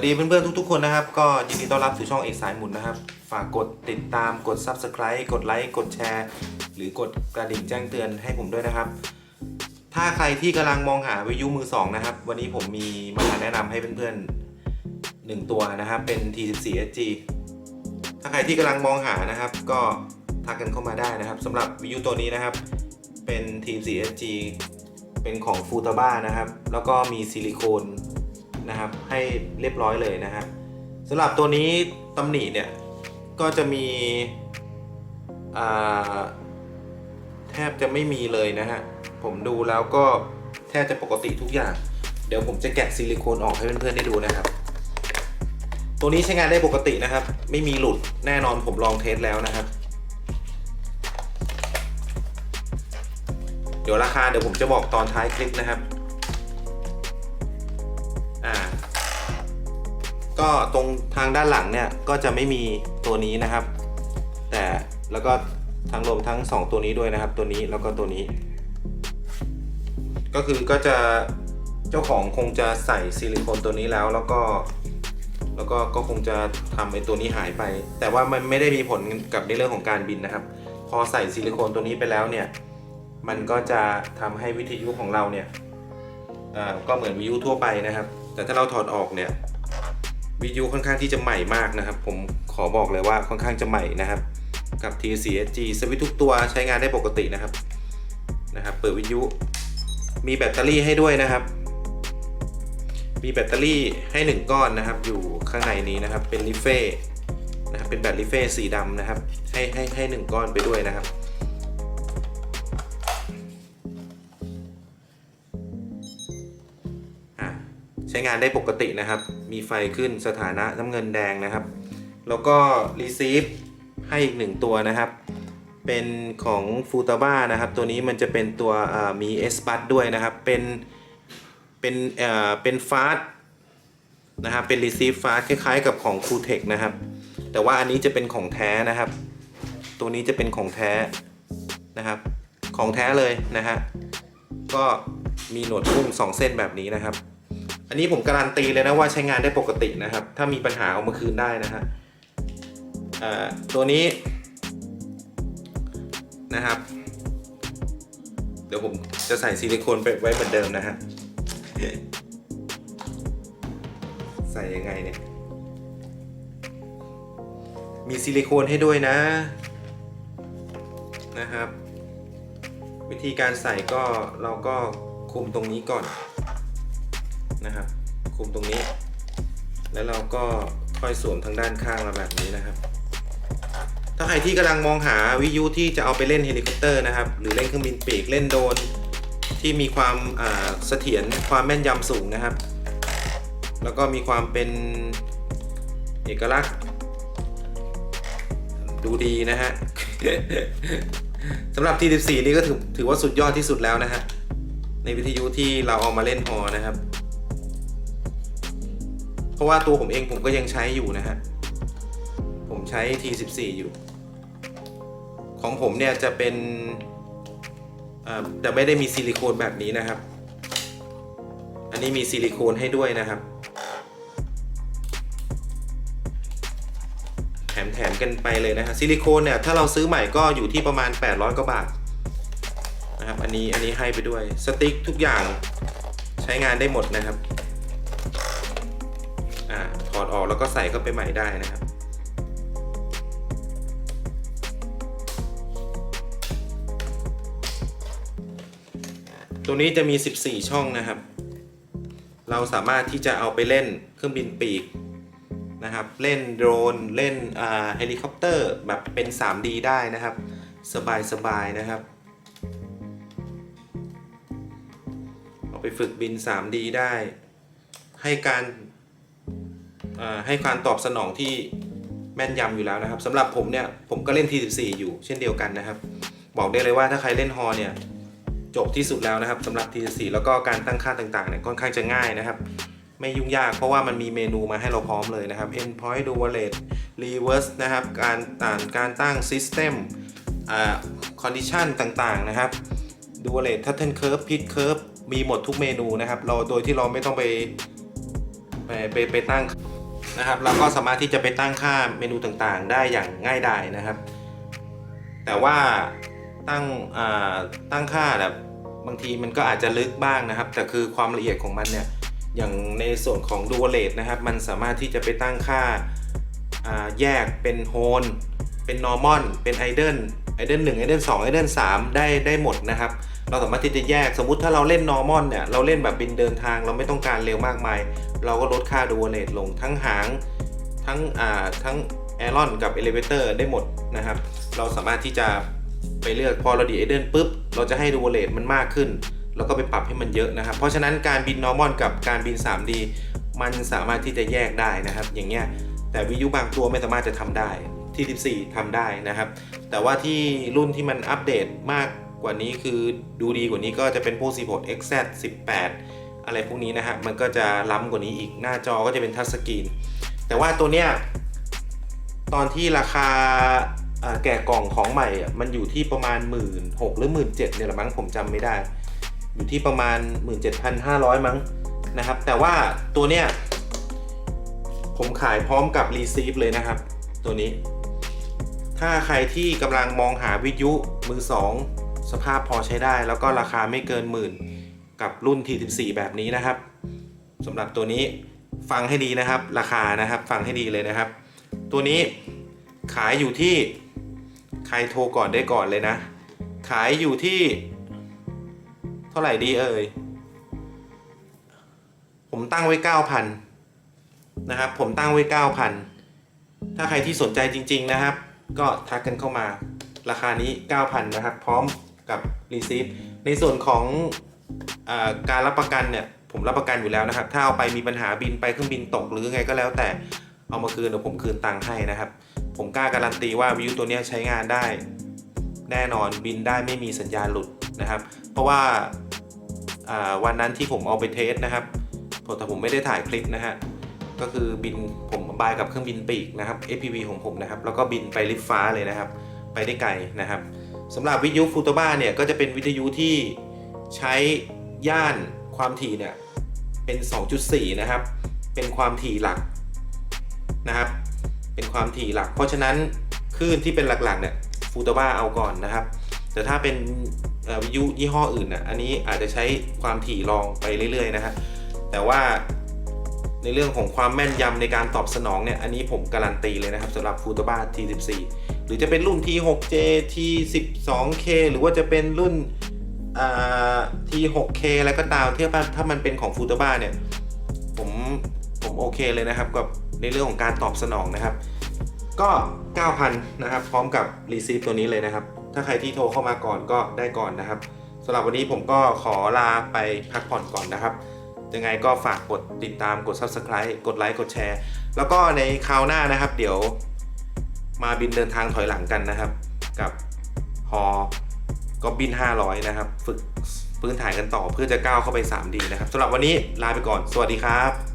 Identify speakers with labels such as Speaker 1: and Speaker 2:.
Speaker 1: สดีเพื่อนๆทุกๆคนนะครับ ก็ยินดีต้อนรับสู่ช่องเอกสายหมุนนะครับ ฝากกดติดตามกด Subscribe กดไลค์กดแชร์ หรือกดกระดิ่งแจ้งเตือนให้ผมด้วยนะครับ ถ้าใครที่กำลังมองหาวิทยุมือสองนะครับ วันนี้ผมมีมาแนะนำให้เพื่อนๆหนึ่งตัวนะครับ เป็น T14 SG ถ้าใครที่กำลังมองหานะครับ ก็ทักกันเข้ามาได้นะครับสำหรับวิทยุตัวนี้นะครับ เป็น T14 SG เป็นของฟูตาบ้านะครับ แล้วก็มีซิลิโคน นะครับ ให้เรียบร้อยเลยนะฮะสำหรับตัวนี้ตำหนิเนี่ย ก็จะมีแทบจะไม่มีเลยนะฮะ ผมดูแล้วก็แทบจะปกติทุกอย่าง เดี๋ยวผมจะแกะซิลิโคนออกให้เพื่อนๆได้ดูนะครับ ตัวนี้ใช้งานได้ปกตินะครับ ไม่มีหลุดแน่นอนผมลองเทสแล้วนะครับ เดี๋ยวราคาเดี๋ยวผมจะบอกตอนท้ายคลิปนะครับ ก็ตรงทางด้านหลังเนี่ยก็จะไม่มีตัวนี้นะครับ แต่แล้วก็ทั้งรวมทั้ง 2 ตัวนี้ด้วยนะครับ ตัวนี้แล้วก็ตัวนี้ ก็คือก็จะเจ้าของคงจะใส่ซิลิโคนตัวนี้แล้วแล้วก็แล้วก็ก็คงจะทำไอ้ตัวนี้หายไป แต่ว่ามันไม่ได้มีผลกับในเรื่องของการบินนะครับ พอใส่ซิลิโคนตัวนี้ไปแล้วเนี่ยมันก็จะทำให้วิทยุของเราเนี่ยก็เหมือนวิทยุทั่วไปนะครับ แต่ถ้าเราถอดออกเนี่ย วิทยุค่อนข้างที่จะใหม่มากนะครับ ผมขอบอกเลยว่าค่อนข้างจะใหม่นะครับ กับ T4SG สวิตทุกตัวใช้งานได้ปกตินะครับนะครับ เปิดวิทยุมีแบตเตอรี่ให้ด้วยนะครับ มีแบตเตอรี่ให้ 1 ก้อนนะครับ อยู่ข้างในนี้นะครับเป็นลิเฟ่นะครับเป็นแบตลิเฟ่สีดำนะครับ ให้ให้ให้หนึ่งก้อนไปด้วยนะครับ ใช้งานได้ปกตินะครับ มีไฟขึ้นสถานะน้ำเงินแดงนะครับ แล้วก็ receive ให้อีกหนึ่งตัวนะครับ เป็นของฟูตาบ้านะครับ ตัวนี้มันจะเป็นตัวมี S b u d ด้วยนะครับ เป็นเป็นเอ่อเป็นฟาสนะครับ เป็น receive fast คล้ายๆ กับของ c o o t e c นะครับ แต่ว่าอันนี้จะเป็นของแท้นะครับ ตัวนี้จะเป็นของแท้นะครับ ของแท้เลยนะฮะ ก็มีหนวดพุ่งสองเส้นแบบนี้นะครับ อันนี้ผมการันตีเลยนะว่าใช้งานได้ปกตินะครับ ถ้ามีปัญหาเอามาคืนได้นะฮะตัวนี้นะครับ เดี๋ยวผมจะใส่ซิลิโคนไปไว้เหมือนเดิมนะฮะใส่ยังไงเนี่ย มีซิลิโคนให้ด้วยนะนะครับ วิธีการใส่ก็เราก็คุมตรงนี้ก่อน นะครับ คุมตรงนี้ แล้วเราก็ค่อยสวมทางด้านข้างมาแบบนี้นะครับ ถ้าใครที่กำลังมองหาวิทยุที่จะเอาไปเล่นเฮลิคอปเตอร์นะครับ หรือเล่นเครื่องบินปีกเล่นโดรนที่มีความเสถียรความแม่นยำสูงนะครับ แล้วก็มีความเป็นเอกลักษณ์ ดูดีนะฮะสำหรับ T14 นี่ก็ถือถือว่าสุดยอดที่สุดแล้วนะฮะในวิทยุที่เราเอามาเล่นฮอนะครับ ราะว่าตัวผมเองผมก็ยังใช้อยู่นะฮะ ผมใช้ T14 อยู่ ของผมเนี่ยจะเป็นอ่าแต่ไม่ได้มีซิลิโคนแบบนี้นะครับ อันนี้มีซิลิโคนให้ด้วยนะครับ แถมแถมกันไปเลยนะฮะซิลิโคนเนี่ยถ้าเราซื้อใหม่ก็อยู่ที่ประมาณ 800กว่าบาทนะครับ อันนี้อันนี้ให้ไปด้วย สติ๊กทุกอย่างใช้งานได้หมดนะครับ กแล้วก็ใส่เข้าไปใหม่ได้นะครับตัวนี้จะมี 14 ช่องนะครับ เราสามารถที่จะเอาไปเล่นเครื่องบินปีกนะครับ เล่นโดรน เล่นเฮลิคอปเตอร์ แบบเป็น 3D ได้นะครับ สบายสบายนะครับ เอาไปฝึกบิน 3D ได้ ให้การ ให้การตอบสนองที่แม่นยำอยู่แล้วนะครับสำหรับผมเนี่ยผมก็เล่น T14 อยู่เช่นเดียวกันนะครับ บอกได้เลยว่าถ้าใครเล่นฮอเนี่ยจบที่สุดแล้วนะครับสำหรับ T14 แล้วก็การตั้งค่าต่างๆเนี่ยค่อนข้างจะง่ายนะครับ ไม่ยุ่งยากเพราะว่ามันมีเมนูมาให้เราพร้อมเลยนะครับ endpoint dualet reverse นะครับการต่างการตั้ง system อ่า condition ต่างๆนะครับ dualet pattern curve pit curve มีหมดทุกเมนูนะครับ เราโดยที่เราไม่ต้องไปไปไปไปตั้ง นะครับ เราก็สามารถที่จะไปตั้งค่าเมนูต่างๆ ได้อย่างง่ายดายนะครับ แต่ว่าตั้งอ่าตั้งค่าแบบบางทีมันก็อาจจะลึกบ้างนะครับ แต่คือความละเอียดของมันเนี่ยอย่างในส่วนของ d u a l a t e นะครับ มันสามารถที่จะไปตั้งค่าอ่าแยกเป็นโฮนเป็น normal เป็น idle idle 1 idle 2 idle 3ได้ได้หมดนะครับ เราสามารถที่จะแยกสมมุติถ้าเราเล่น normal เนี่ย เราเล่นแบบบินเดินทางเราไม่ต้องการเร็วมากมาย เราก็ลดค่า d u a l a t e ลงทั้งหาง ทั้งอ่าทั้ง a i r o n กับ elevator ได้หมดนะครับ เราสามารถที่จะไปเลือกพอเราดี idle ปุ๊บ เราจะให้ d u a l a t e มันมากขึ้น แล้วก็ไปปรับให้มันเยอะนะครับ เพราะฉะนั้นการบิน normal กับการบิน 3D มันสามารถที่จะแยกได้นะครับ อย่างเงี้ยแต่วิยุบางตัวไม่สามารถจะทำได้ที่ 14ทำได้นะครับ แต่ว่าที่รุ่นที่มันอัปเดตมาก กว่านี้คือดูดีกว่านี้ก็จะเป็นพวก 16 XZ 18 อะไรพวกนี้นะครับมันก็จะล้ำกว่านี้อีกหน้าจอก็จะเป็นทัชสกรีน แต่ว่าตัวเนี้ยตอนที่ราคาแกะกล่องของใหม่อะมันอยู่ที่ประมาณ 1 6ื่นหรือ1 7ื่นเนี่ยหละมั้งผมจำไม่ได้ อยู่ที่ประมาณ 17,500 มั้งนะครับ แต่ว่าตัวเนี้ยผมขายพร้อมกับรีซีฟเลยนะครับ ตัวนี้ ถ้าใครที่กำลังมองหาวิทยุมือ2 สภาพพอใช้ได้ แล้วก็ราคาไม่เกินหมื่นกับรุ่น T14 แบบนี้นะครับสำหรับตัวนี้ฟังให้ดีนะครับ ราคานะครับฟังให้ดีเลยนะครับ ตัวนี้ขายอยู่ที่ใครโทรก่อนได้ก่อนเลยนะ ขายอยู่ที่ เท่าไหร่ดีเอ่ยผมตั้งไว้ 9,000 นะครับ ผมตั้งไว้ 9,000 ถ้าใครที่สนใจจริง ๆ นะครับ ก็ทักกันเข้ามา ราคานี้ 9,000 นะครับ พร้อม กับรีซีฟในส่วนของอการรับประกันเนี่ยผมรับประกันอยู่แล้วนะครับ ถ้าเอาไปมีปัญหาบินไปเครื่องบินตกหรือไงก็แล้วแต่เอามาคืนเดี๋ยวผมคืนตังค์ให้นะครับ ผมกล้าการันตีว่าวิวตัวนี้ใช้งานได้ แน่นอนบินได้ไม่มีสัญญาณหลุดนะครับ เพราะว่าอ่าวันนั้นที่ผมเอาไปเทสนะครับผมแต่ผมไม่ได้ถ่ายคลิปนะฮะก็คือบินผมบายกับเครื่องบินปีกนะครับ FPV ของผมนะครับ แล้วก็บินไปลิฟฟ้าเลยนะครับ ไปได้ไกลนะครับ สำหรับวิทยุฟูโตบ้าเนี่ยก็จะเป็นวิทยุที่ใช้ย่านความถี่เนี่ยเป็น 2.4 นะครับ เป็นความถี่หลักนะครับ เป็นความถี่หลัก เพราะฉะนั้นคลื่นที่เป็นหลักๆเนี่ยฟูโตบ้าเอาก่อนนะครับ แต่ถ้าเป็นวิทยุยี่ห้ออื่นน่ะอันนี้อาจจะใช้ความถี่รองไปเรื่อยๆนะฮะแต่ว่าในเรื่องของความแม่นยำในการตอบสนองเนี่ย อันนี้ผมการันตีเลยนะครับสำหรับฟูโตบ้า T14 รือจะเป็นรุ่น T6J T12K หรือว่าจะเป็นรุ่น T6K อะไรก็ตามที่ถ้ามันเป็นของฟูตบ้าเนี่ย ผมผมโอเคเลยนะครับกับในเรื่องของการตอบสนองนะครับ ก็ 9,000 นะครับ พร้อมกับรีซีฟตัวนี้เลยนะครับ ถ้าใครที่โทรเข้ามาก่อนก็ได้ก่อนนะครับสำหรับวันนี้ผมก็ขอลาไปพักผ่อนก่อนนะครับยังไงก็ฝากกดติดตามกด Subscribe กดไลค์กดแชร์ แล้วก็ในคราวหน้านะครับ เดี๋ยว มาบินเดินทางถอยหลังกันนะครับ กับฮอก็บิน 500 นะครับ ฝึกพื้นฐานกันต่อเพื่อจะก้าวเข้าไป 3D นะครับสำหรับวันนี้ลาไปก่อน สวัสดีครับ